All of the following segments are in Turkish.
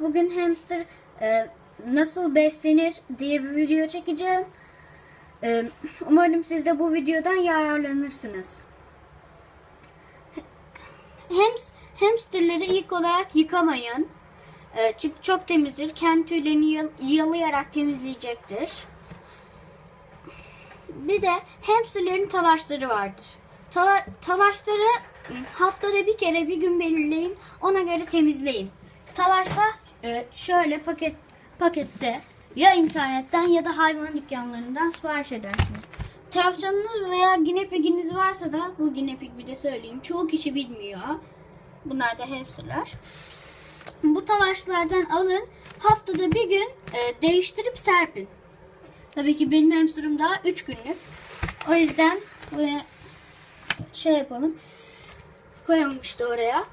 Bugün hamster e, nasıl beslenir diye bir video çekeceğim. E, umarım siz de bu videodan yararlanırsınız. Hams, hamsterları ilk olarak yıkamayın. E, çünkü çok temizdir. Kendi tüylerini yal- yalayarak temizleyecektir. Bir de hamsterlerin talaşları vardır. Tala- talaşları haftada bir kere bir gün belirleyin. Ona göre temizleyin. Talaşta e, şöyle paket pakette ya internetten ya da hayvan dükkanlarından sipariş edersiniz. Tavşanınız veya ginepiginiz varsa da bu ginepig bir de söyleyeyim. Çoğu kişi bilmiyor. Bunlar da hamsterlar. Bu talaşlardan alın. Haftada bir gün e, değiştirip serpin. Tabii ki benim hamsterım daha 3 günlük. O yüzden buraya şey yapalım. Koyalım işte oraya.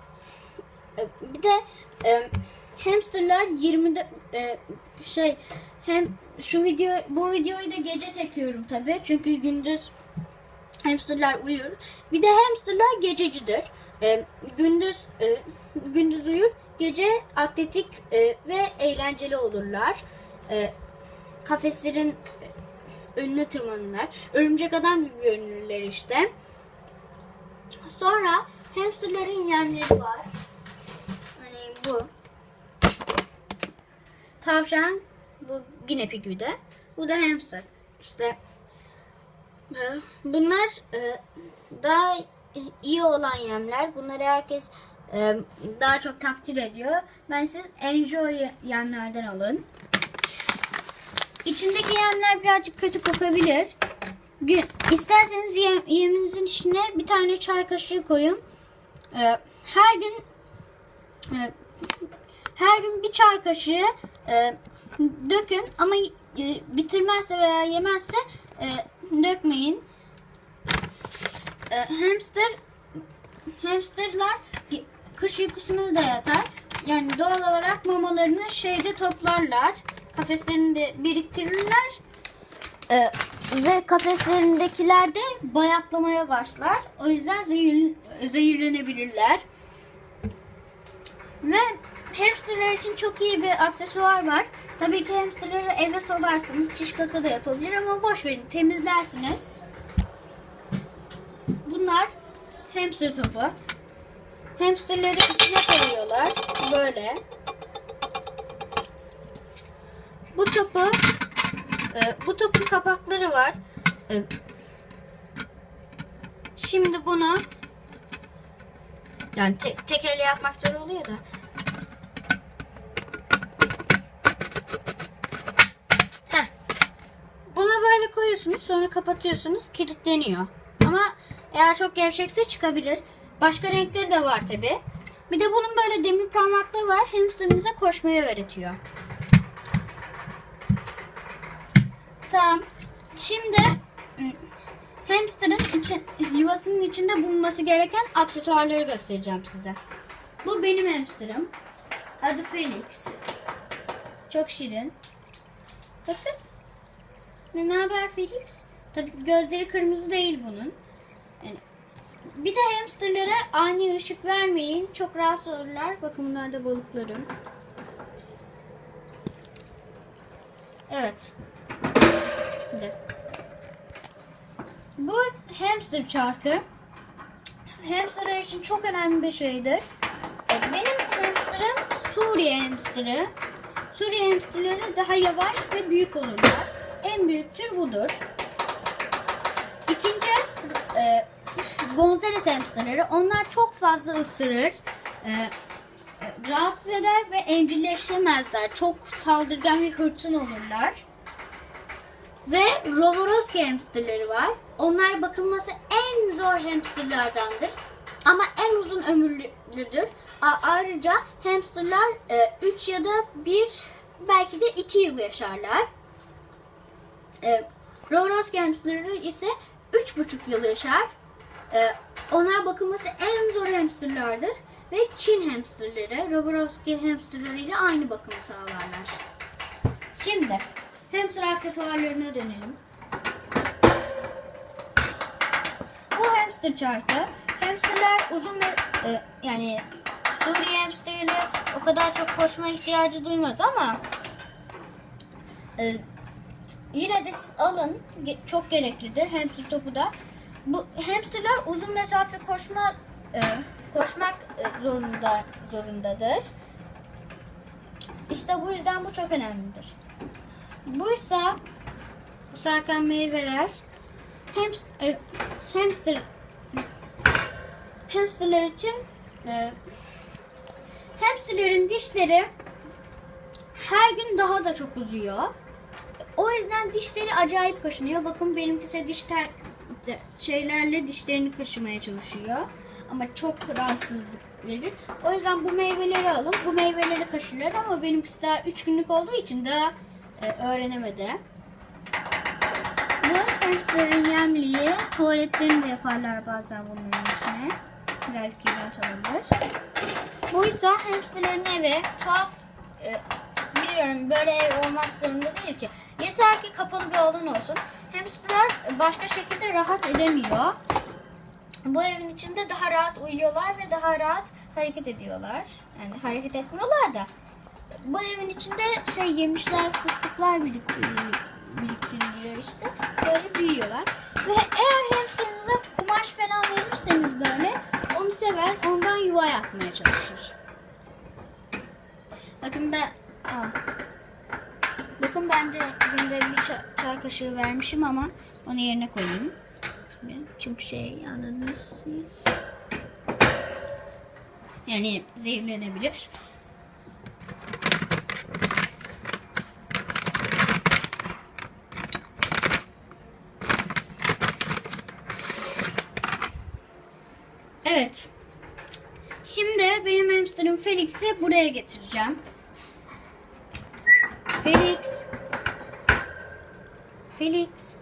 E, Bir de e, hamsterlar 20 e, şey hem şu video bu videoyu da gece çekiyorum tabii. Çünkü gündüz hamsterlar uyur. Bir de hamsterlar gececidir. E, gündüz e, gündüz uyur, gece atletik e, ve eğlenceli olurlar. E, kafeslerin önüne tırmanırlar. Örümcek adam gibi görünürler işte. Sonra hamsterların yemleri var. Örneğin bu. Tavşan, bu ginepik bir de. Bu da hamster. İşte e, bunlar e, daha iyi olan yemler. Bunları herkes e, daha çok takdir ediyor. Ben siz enjoy yemlerden alın. İçindeki yemler birazcık kötü kokabilir. İsterseniz yem, yeminizin içine bir tane çay kaşığı koyun. Her gün her gün bir çay kaşığı e, dökün ama e, bitirmezse veya yemezse e, dökmeyin. E, hamster hamsterlar kış uykusuna da yatar. Yani doğal olarak mamalarını şeyde toplarlar. Kafeslerinde biriktirirler. Ee, ve kafeslerindekiler de bayatlamaya başlar. O yüzden zehir, zehirlenebilirler. Ve hamsterlar için çok iyi bir aksesuar var. Tabii ki hamsterları eve salarsınız. Çiş kaka da yapabilir ama boş verin. Temizlersiniz. Bunlar hamster topu. Hamsterları içine koyuyorlar. Böyle. Bu topu e, bu topun kapakları var. E, şimdi bunu yani tek, tek yapmak zor oluyor da. Heh. Bunu koyuyorsunuz sonra kapatıyorsunuz kilitleniyor. Ama eğer çok gevşekse çıkabilir. Başka renkleri de var tabi. Bir de bunun böyle demir parmaklığı var. Hamsterinize koşmayı öğretiyor. Tamam. Şimdi ım, hamsterın için, yuvasının içinde bulunması gereken aksesuarları göstereceğim size. Bu benim hamsterım. Adı Felix. Çok şirin. Bakın. Ne, haber Felix? Tabii gözleri kırmızı değil bunun. Yani bir de hamsterlara ani ışık vermeyin. Çok rahatsız olurlar. Bakın bunlar da balıklarım. Evet. Şimdi. Bu hamster çarkı. Hamsterlar için çok önemli bir şeydir. Benim hamsterım Suriye hamsterı. Suriye hamsterları daha yavaş ve büyük olurlar. En büyük tür budur. İkinci e, Gonzales hamsterları. Onlar çok fazla ısırır. E, e, rahatsız eder ve evcilleşemezler. Çok saldırgan ve hırçın olurlar. Ve Rovorowski hamsterları var. Onlar bakılması en zor hamsterlardandır. Ama en uzun ömürlüdür. Ayrıca hamsterlar 3 ya da 1 belki de 2 yıl yaşarlar. E, Rovorowski hamsterları ise 3,5 yıl yaşar. E, onlar bakılması en zor hamsterlardır. Ve Çin hamsterları Rovorowski hamsterları ile aynı bakımı sağlarlar. Şimdi hamster aksesuarlarına dönelim. Bu hamster çarkı. Hamsterlar uzun ve e, yani Suriye hamsterleri o kadar çok koşma ihtiyacı duymaz ama e, yine de siz alın. Çok gereklidir hamster topu da. Bu hamsterlar uzun mesafe koşma e, koşmak e, zorunda zorundadır. İşte bu yüzden bu çok önemlidir. Bu ise bu sarkan meyveler hamster, hamster hamsterler için e, dişleri her gün daha da çok uzuyor. O yüzden dişleri acayip kaşınıyor. Bakın benimkisi diş tel şeylerle dişlerini kaşımaya çalışıyor. Ama çok rahatsızlık verir. O yüzden bu meyveleri alın. Bu meyveleri kaşırlar ama benimkisi daha 3 günlük olduğu için daha e, öğrenemedi. Bu hamsterın yemliği. Tuvaletlerini de yaparlar bazen bunların içine. Birazcık iğrenç olabilir. Bu ise hamsterlerin evi. Tuhaf e, biliyorum böyle ev olmak zorunda değil ki. Yeter ki kapalı bir alan olsun. Hamsterlar başka şekilde rahat edemiyor. Bu evin içinde daha rahat uyuyorlar ve daha rahat hareket ediyorlar. Yani hareket etmiyorlar da. Bu evin içinde şey yemişler, fıstıklar biriktiriliyor, biriktiriliyor işte. Böyle büyüyorlar. Ve eğer hamsterınıza kumaş falan verirseniz böyle onu sever, ondan yuva yapmaya çalışır. Bakın ben... Aa. Bakın ben de günde bir ça- çay kaşığı vermişim ama onu yerine koyayım. Çünkü şey anladınız siz. Yani zehirlenebilir. Evet. Şimdi benim hamsterım Felix'i buraya getireceğim. Felix. Felix.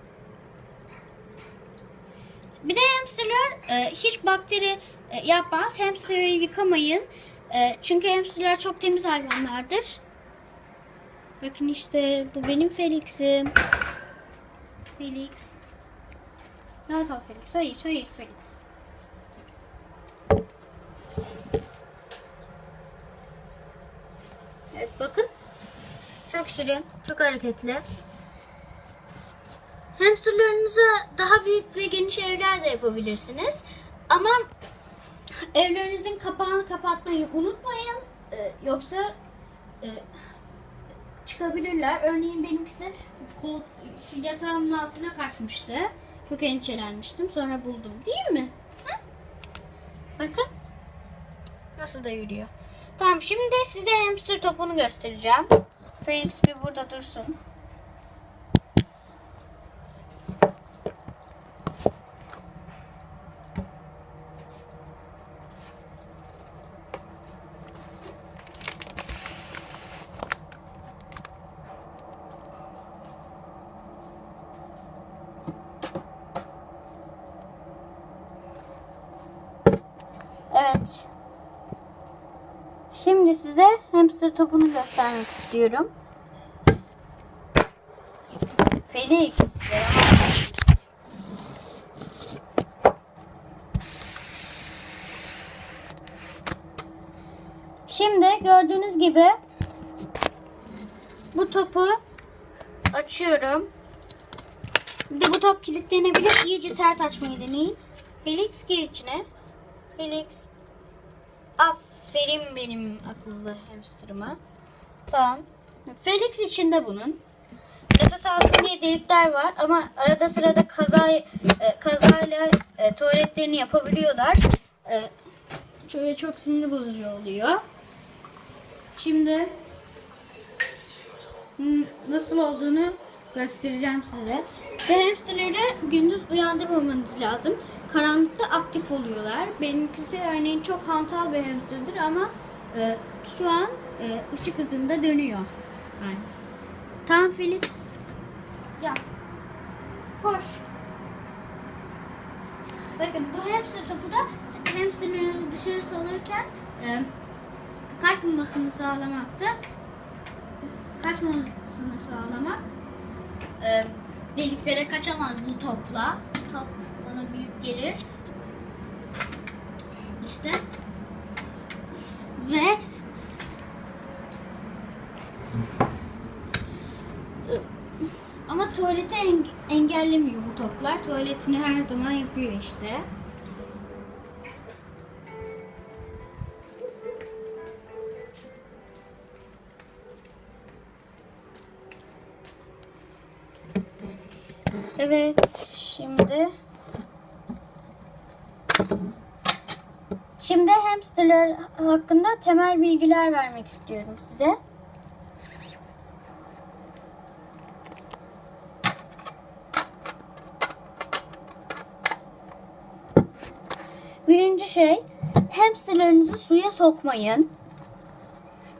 Bir de hamsterlar e, hiç bakteri e, yapmaz. Hamsterı yıkamayın. E, çünkü hamsterlar çok temiz hayvanlardır. Bakın işte bu benim Felix'im. Felix. Rahat ol Felix. Hayır, hayır Felix. Evet bakın. Çok şirin, çok hareketli. Hamsterlarınıza daha büyük ve geniş evler de yapabilirsiniz. Ama evlerinizin kapağını kapatmayı unutmayın. Ee, yoksa e, çıkabilirler. Örneğin benimkisi kol, şu yatağımın altına kaçmıştı. Çok endişelenmiştim. Sonra buldum. Değil mi? Hı? Bakın. Nasıl da yürüyor. Tamam şimdi size hamster topunu göstereceğim. Felix bir burada dursun. Evet. Şimdi size hamster topunu göstermek istiyorum. Felix. Şimdi gördüğünüz gibi bu topu açıyorum. Bir de bu top kilitlenebilir. İyice sert açmayı deneyin. Felix gir içine. Felix. Aferin benim akıllı hamsterıma. Tamam. Felix içinde bunun. Nefes alsın diye delikler var ama arada sırada kaza e, kazayla e, tuvaletlerini yapabiliyorlar. E, şöyle çok sinir bozucu oluyor. Şimdi nasıl olduğunu göstereceğim size. Ve hamsterleri gündüz uyandırmamanız lazım. Karanlıkta aktif oluyorlar. Benimkisi örneğin çok hantal bir hamsterdir ama e, şu an e, ışık hızında dönüyor. Yani. Tamam Felix. Gel. Koş. Bakın bu hamster topu da hamsterlerinizi dışarı salırken e, kaçmamasını sağlamaktı. Kaçmamasını sağlamak. E, deliklere kaçamaz bu topla. Top ona büyük gelir. İşte Ve ama tuvaleti eng- engellemiyor bu toplar. Tuvaletini her zaman yapıyor işte. Evet, şimdi Hamsterlar hakkında temel bilgiler vermek istiyorum size. Birinci şey, hamsterlarınızı suya sokmayın.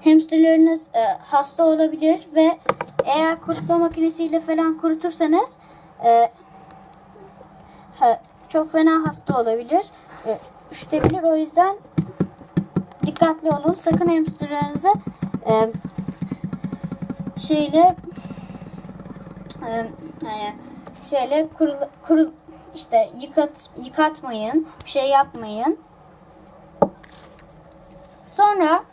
Hamsterlarınız e, hasta olabilir ve eğer kurutma makinesiyle falan kurutursanız e, ha- çok fena hasta olabilir. E, üşütebilir. O yüzden dikkatli olun. Sakın hamsterlarınızı e, şeyle e, e, şeyle kurul, kurul işte yıkat yıkatmayın. Bir şey yapmayın. Sonra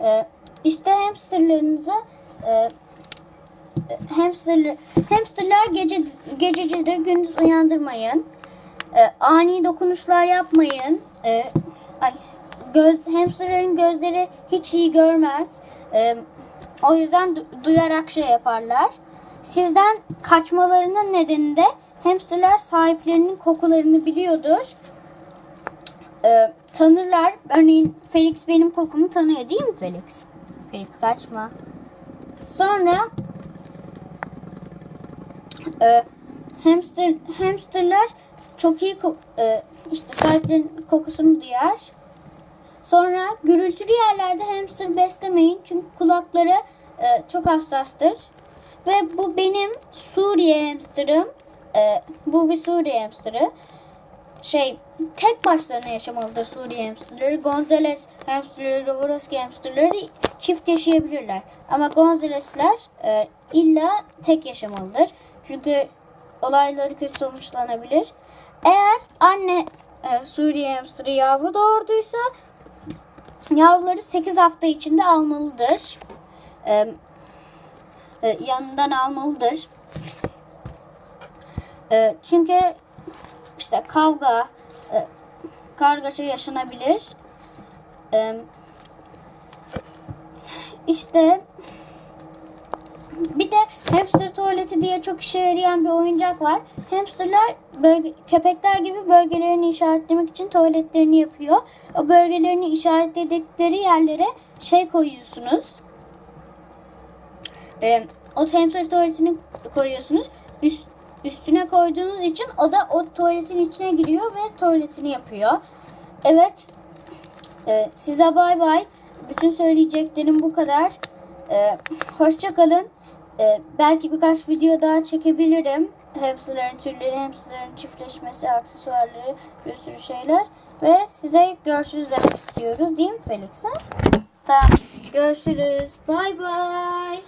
e, işte hamsterlarınızı e, hamsterler, hamsterlar gece gececidir. Gündüz uyandırmayın. E, ani dokunuşlar yapmayın. E, ay, göz, hamsterların gözleri hiç iyi görmez. E, o yüzden du- duyarak şey yaparlar. Sizden kaçmalarının nedeni de hamsterlar sahiplerinin kokularını biliyordur. E, tanırlar. Örneğin Felix benim kokumu tanıyor değil mi Felix? Felix kaçma. Sonra e, hamster hamsterlar çok iyi e, işte sahiplerinin kokusunu duyar. Sonra gürültülü yerlerde hamster beslemeyin çünkü kulakları e, çok hassastır. Ve bu benim Suriye hamsterım. E, bu bir Suriye hamsterı. Şey tek başlarına yaşamalıdır Suriye hamsterları. Gonzales hamsterları, Roborovski hamsterları çift yaşayabilirler. Ama Gonzalesler e, illa tek yaşamalıdır. Çünkü olayları kötü sonuçlanabilir. Eğer anne e, Suriye hamsterı yavru doğurduysa yavruları 8 hafta içinde almalıdır. E, e, yanından almalıdır. E, çünkü işte kavga, e, kargaşa yaşanabilir. E, işte bir de hamster tuvaleti diye çok işe yarayan bir oyuncak var. Hamsterlar bölge, köpekler gibi bölgelerini işaretlemek için tuvaletlerini yapıyor. O bölgelerini işaretledikleri yerlere şey koyuyorsunuz. Ee, o hamster tuvaletini koyuyorsunuz. Üst, üstüne koyduğunuz için o da o tuvaletin içine giriyor ve tuvaletini yapıyor. Evet. Ee, size bay bay. Bütün söyleyeceklerim bu kadar. Ee, hoşça kalın. Ee, belki birkaç video daha çekebilirim. Hamsterların türleri, hamsterların çiftleşmesi, aksesuarları, bir sürü şeyler. Ve size görüşürüz demek istiyoruz değil mi Felix? ha? Tamam. Görüşürüz. Bay bay.